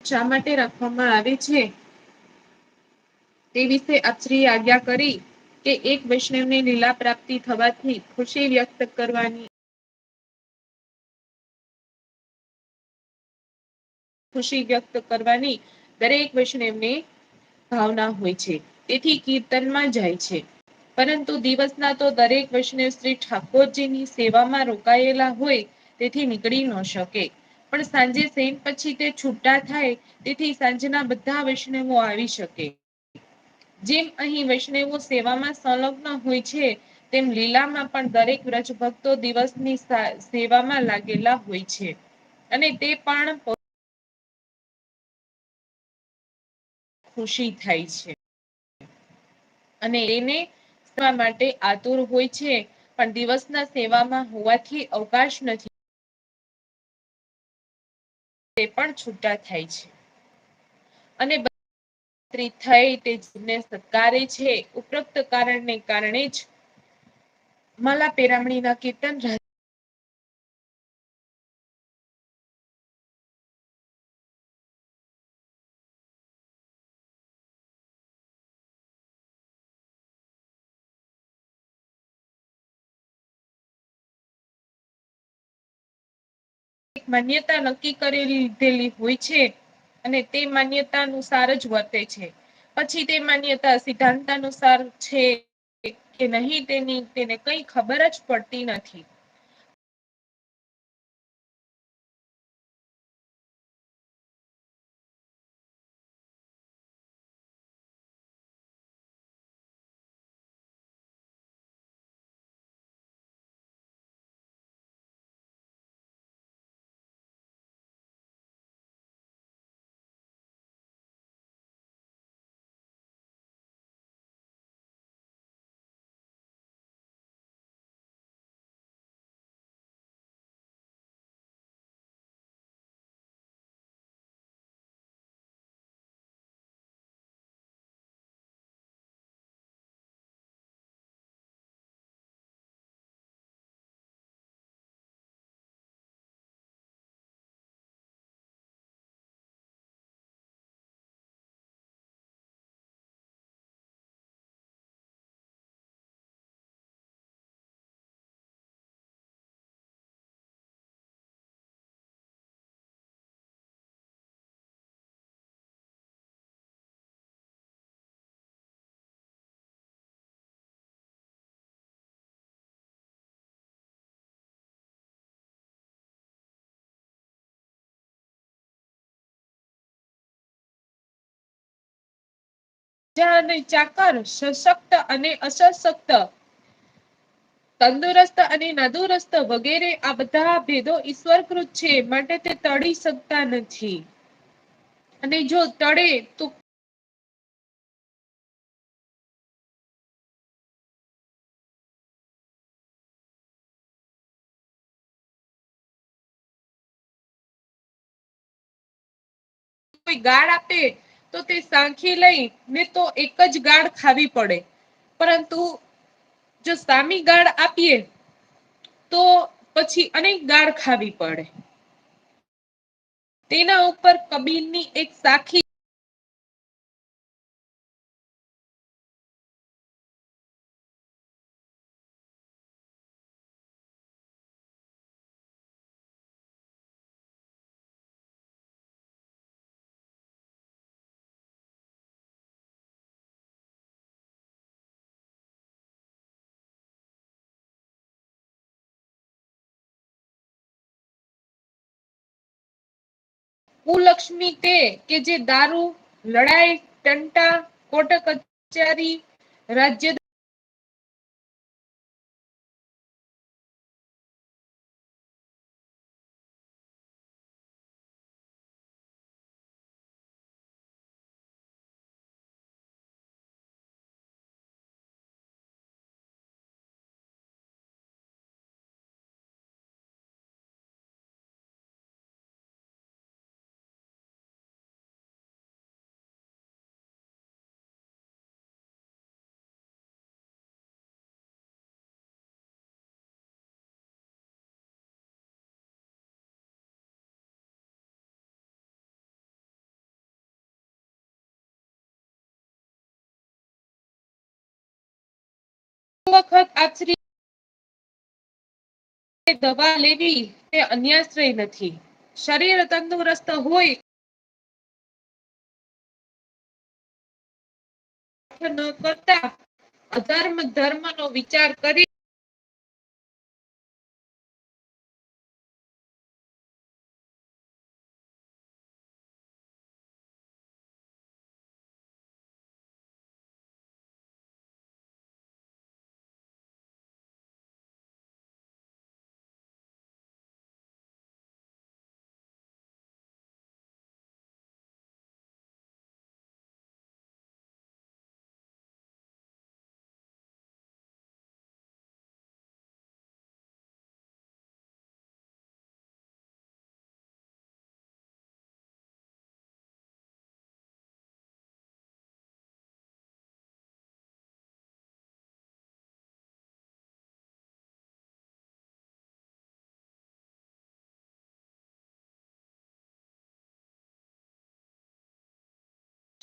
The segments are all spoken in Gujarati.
શા માટે રાખવામાં આવે છે? તે વિશે આપશ્રી આજ્ઞા કરી કે એક વૈષ્ણવને લીલા પ્રાપ્તિ થવાથી ખુશી વ્યક્ત કરવાની ખુશી વ્યક્ત કરવાની દરેક વૈષ્ણવને ભાવના હોય છે. તેથી કીર્તનમાં જાય છે. પરંતુ દિવસના તો દરેક વૈષ્ણવ શ્રી ઠાકોરજીની સેવામાં રોકાયેલા હોય તેથી નીકળી ન શકે. પણ સાંજે સેન પછી તે છૂટા થાય, તેથી સાંજના બધા વૈષ્ણવો આવી શકે. જેમ અહીં વૈષ્ણવો સેવામાં સંલગ્ન હોય છે, તેમ લીલામાં પણ દરેક વ્રજ ભક્તો દિવસની સેવામાં લાગેલા હોય છે. અને તે પણ ખુશી થાય છે. અને એને માટે આતુર હોય છે, પણ દિવસના સેવામાં હોવાથી અવકાશ નથી. પણ છૂટા થાય છે. અને થઈ તે જીને સત્કારે છે. ઉપરોક્ત કારણને કારણે જ માલા પેરામણી ના કીર્તન માન્યતા નક્કી કરેલી લીધેલી હોય છે અને તે માન્યતા અનુસાર જ વર્તે છે. પછી તે માન્યતા સિદ્ધાંત અનુસાર છે કે નહીં તેની, તેને કઈ ખબર જ પડતી નથી. અને ચાકર, સશક્ત અને અસશક્ત તંદુરસ્ત અને નાદુરસ્ત વગેરે આ બધા ભેદો ઈશ્વરકૃત છે. માટે તે તળી શકતા નથી. અને જો તળે તો કોઈ ગાળ આપે તો તે સાંખી લઈ ને તો એક જ ગાળ ખાવી પડે. પરંતુ જો સામી ગાળ આપીએ, તો પછી અનેક ગાળ ખાવી પડે. તેના ઉપર કબીરની એક સાખી કુલક્ષ્મી તે કે જે દારૂ લડાઈ ટંટા કોટક કચેરી રાજ્ય વખત આચરી દવા લેવી તે અન્યાશ્રય નથી. શરીર તંદુરસ્ત હોય ન કરતા અધર્મ ધર્મ નો વિચાર કરી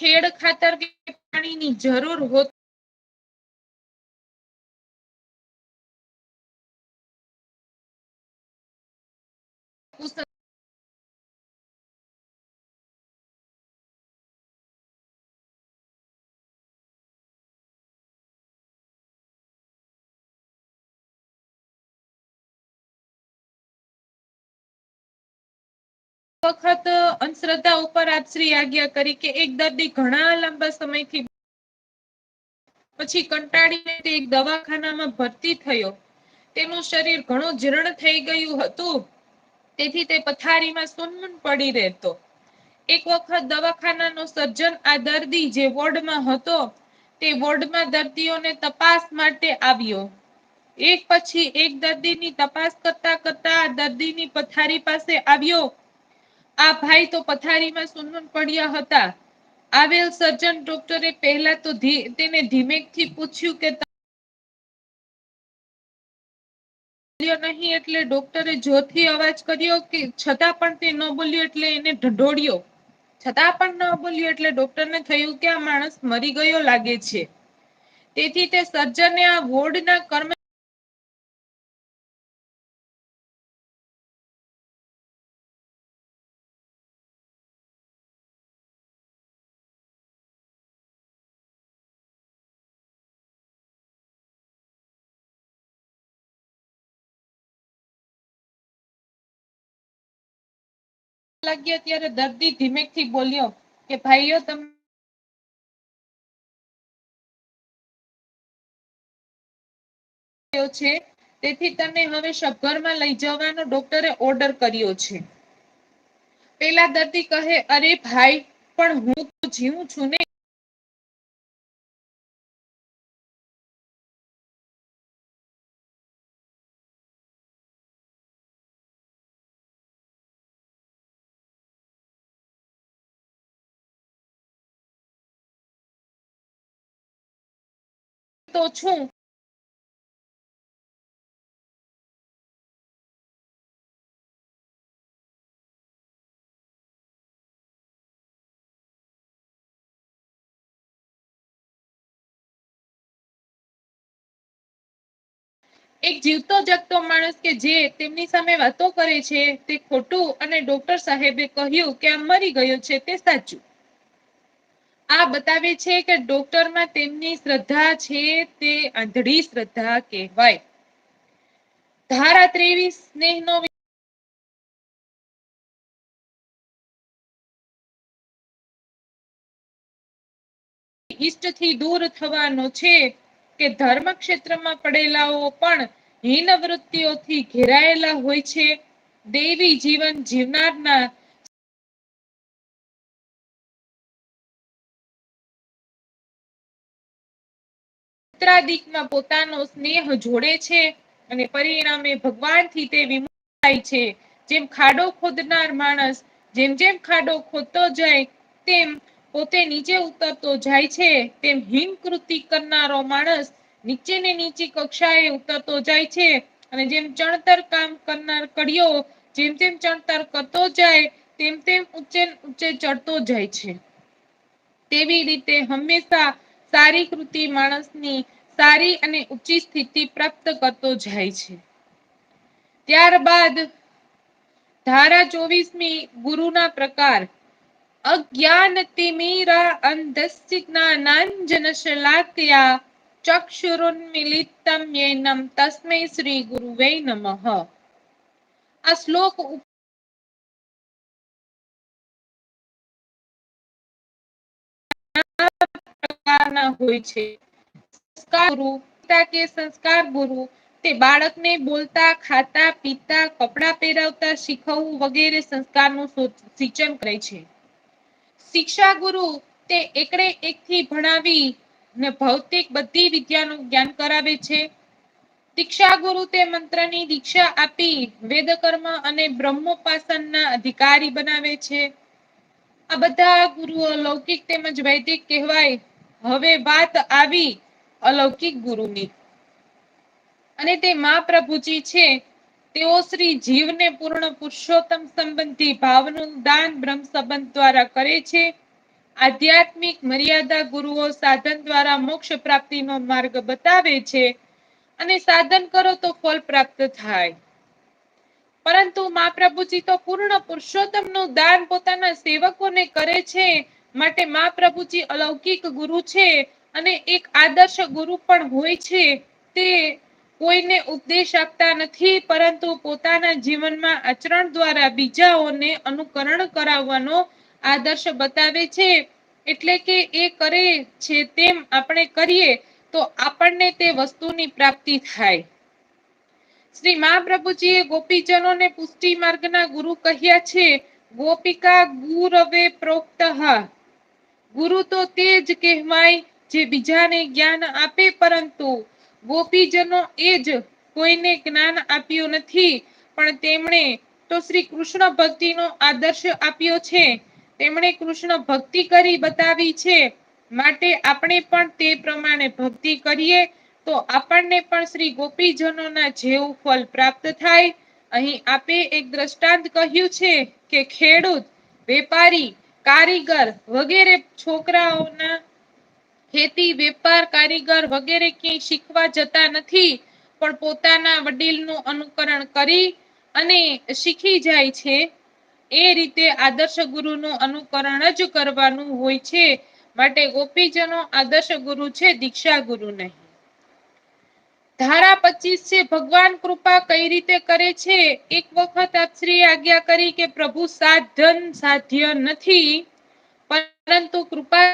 ખેડ ખાતર કે પાણીની જરૂર હોતી વખત અંધશ્રદ્ધા ઉપર આપશ્રી આજ્ઞા કરી કે એક દર્દી ઘણા લાંબા સમયથી પછી કંટાળીને તે એક દવાખાનામાં ભરતી થયો. તેનું શરીર ઘણું જીર્ણ થઈ ગયું હતું. તેથી તે પથારીમાં સુનમુન પડી રહેતો. એક વખત દવાખાનાનો સર્જન આ દર્દી જે વોર્ડમાં હતો, તે વોર્ડમાં દર્દીઓને તપાસ માટે આવ્યો. એક પછી એક દર્દીની તપાસ કરતા કરતા દર્દીની પથારી પાસે આવ્યો. આ ભાઈ તો પથારીમાં સુનમુન પડ્યા હતા. આવેલ સર્જન ડોક્ટરે પહેલા તો તેને ધીમેકથી પૂછ્યું કે નહીં એટલે ડોક્ટરે જોરથી અવાજ કર્યો કે છતાં પણ તે ન બોલ્યો એટલે એને ઢંઢોળ્યો. છતાં પણ ન બોલ્યો એટલે ડોક્ટરને થયું કે આ માણસ મરી ગયો લાગે છે. તેથી તે સર્જને આ વોર્ડના કર્મ લાગ્યા ત્યારે દર્દી ધીમેકથી બોલ્યો કે, ભાઈઓ, તમે છે, તેથી તને હવે સબઘરમાં લઈ જવાનો ડોક્ટરે ઓર્ડર કર્યો છે. પેલા દર્દી કહે, અરે ભાઈ, પણ હું તો જીવું છું ને. તો છું. એક જીવતો જગતો માણસ કે જે તેમની સામે વાતો કરે છે તે ખોટું અને ડોક્ટર સાહેબે કહ્યું કે આ મરી ગયો છે તે સાચું. આ બતાવે છે કે ડોક્ટરમાં તેમની શ્રદ્ધા છે તે અંધળી શ્રદ્ધા કહેવાય. ધારા ત્રેવીસ સ્નેહનો ઈષ્ટથી દૂર થવાનો છે કે ધર્મ ક્ષેત્રમાં પડેલાઓ પણ હીન વૃત્તિઓથી ઘેરાયેલા હોય છે. દેવી જીવન જીવનારના પુત્રાદિકમાં પોતાનો સ્નેહ જોડે છે અને પરિણામે ભગવાનથી તે વિમુખ થાય છે. જેમ ખાડો ખોદનાર માણસ, જેમ જેમ ખાડો ખોદતો જાય, તેમ પોતે નીચે ઉતરતો જાય છે. તેમ હિમ કૃતિ કરનારો માણસ નીચે ને નીચી કક્ષાએ ઉતરતો જાય છે. અને જેમ ચણતર કામ કરનાર કડિયો જેમ જેમ ચણતર કરતો જાય, તેમ તેમ ઊંચે ઊંચે ચડતો જાય છે. તેવી રીતે હંમેશા સારી કૃતિ માણસની સારી અને ઊંચી સ્થિતિ પ્રાપ્ત કરતો જાય છે. ત્યારબાદ ધારા ચોવીસમી ગુરુના પ્રકાર અજ્ઞાન તિમિરા અંધસ્ય જ્ઞાનાંજન શલાકયા ચક્ષુરુન્મિલિતમ યેનમ તસ્મૈ શ્રી ગુરુવે નમઃ. આ શ્લોક પ્રકારના હોય છે. સંસ્કાર પિતા કે સંસ્કાર ગુરુ, તે બાળકને બોલતા, ખાતા, પીતા, કપડાં પહેરાવતા, શીખવવું વગેરે સંસ્કારનું સિંચન કરે છે. શિક્ષા ગુરુ તે એકડે એકથી ભણાવી ને ભૌતિક બધી વિદ્યાનું જ્ઞાન કરાવે છે. દીક્ષા ગુરુ તે મંત્રની દીક્ષા આપી વેદકર્મ અને બ્રહ્મોપાસનના અધિકારી બનાવે છે. આ બધા ગુરુઓ લૌકિક તેમજ વૈદિક કહેવાય હવે વાત આવી અલૌકિક ગુરુની. અને તે મહાપ્રભુજી છે, તેઓ શ્રી જીવને પૂર્ણ પુરુષોત્તમ સંબંધી ભાવનું દાન બ્રહ્મ સંબંધ દ્વારા કરે છે. આધ્યાત્મિક મર્યાદા ગુરુઓ સાધન દ્વારા મોક્ષ પ્રાપ્તિનો માર્ગ બતાવે છે અને સાધન કરો તો ફળ પ્રાપ્ત થાય. પરંતુ મા પ્રભુજી તો પૂર્ણ પુરુષોત્તમનું દાન પોતાના સેવકોને કરે છે માટે મહાપ્રભુજી અલૌકિક ગુરુ છે અને એક આદર્શ ગુરુ પણ હોય છે. તે કોઈને ઉપદેશ આપતા નથી, પરંતુ પોતાના જીવનમાં આચરણ દ્વારા બીજાઓને અનુકરણ કરાવવાનો આદર્શ બતાવે છે. એટલે કે એ કરે છે તેમ આપણે કરીએ તો આપણને તે વસ્તુની પ્રાપ્તિ થાય. શ્રી મહાપ્રભુજી એ ગોપીજનોને પુષ્ટિ માર્ગના ગુરુ કહ્યા છે, ગોપિકા ગુરવે પ્રોક્ત. ગુરુ તો તે જ કહેવાય જે બીજાને જ્ઞાન આપે, પરંતુ ગોપીજનો એ જ કોઈને જ્ઞાન આપ્યું નથી. પણ તેમણે તો શ્રી કૃષ્ણ ભક્તિનો આદર્શ આપ્યો છે. તેમણે કૃષ્ણ ભક્તિ કરી બતાવી છે. માટે આપણે પણ તે પ્રમાણે ભક્તિ કરીએ, તો આપણને પણ શ્રી ગોપીજનોના જેવું ફળ પ્રાપ્ત થાય. અહીં આપે એક દ્રષ્ટાંત કહ્યું છે કે ખેડૂત, વેપારી કારીગર વગેરે છોકરાઓના ખેતી, વેપાર, કારીગર વગેરે ક્યાંય શીખવા જતા નથી, પણ પોતાના વડીલનું અનુકરણ કરી અને શીખી જાય છે. એ રીતે આદર્શ ગુરુનું અનુકરણ જ કરવાનું હોય છે. માટે ગોપીજનો આદર્શ ગુરુ છે, દીક્ષા ગુરુ નહીં ધારા પચીસ છે, ભગવાન કૃપા કઈ રીતે કરે છે? એક વખત આપશ્રી આજ્ઞા કરી કે પ્રભુ સાધન સાધ્ય નથી, પરંતુ કૃપા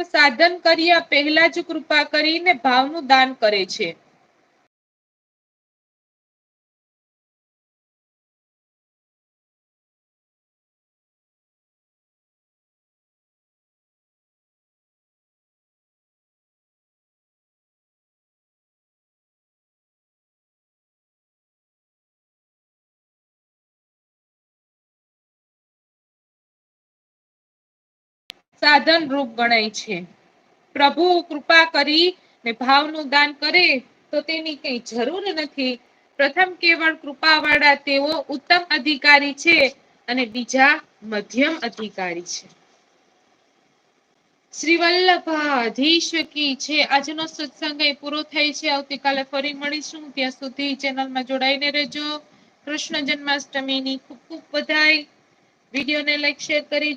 પણ સાધન કર્યા પહેલા જ કૃપા કરીને ભાવનું દાન કરે છે. સાધન રૂપ ગણાય છે. પ્રભુ કૃપા કરી ને ભાવનું દાન કરે તો તેની કઈ જરૂર નથી. પ્રથમ કેવળ કૃપાવાળા તેઓ ઉત્તમ અધિકારી છે અને બીજા મધ્યમ અધિકારી છે. શ્રી કી છે. આજનો સત્સંગ એ પૂરો થાય છે. આવતીકાલે ફરી મળીશું. ત્યાં સુધી ચેનલમાં જોડાઈને રહેજો. કૃષ્ણ જન્માષ્ટમીની ખૂબ ખૂબ બધાઈ વિડીયોને લાઈક, શેર કરી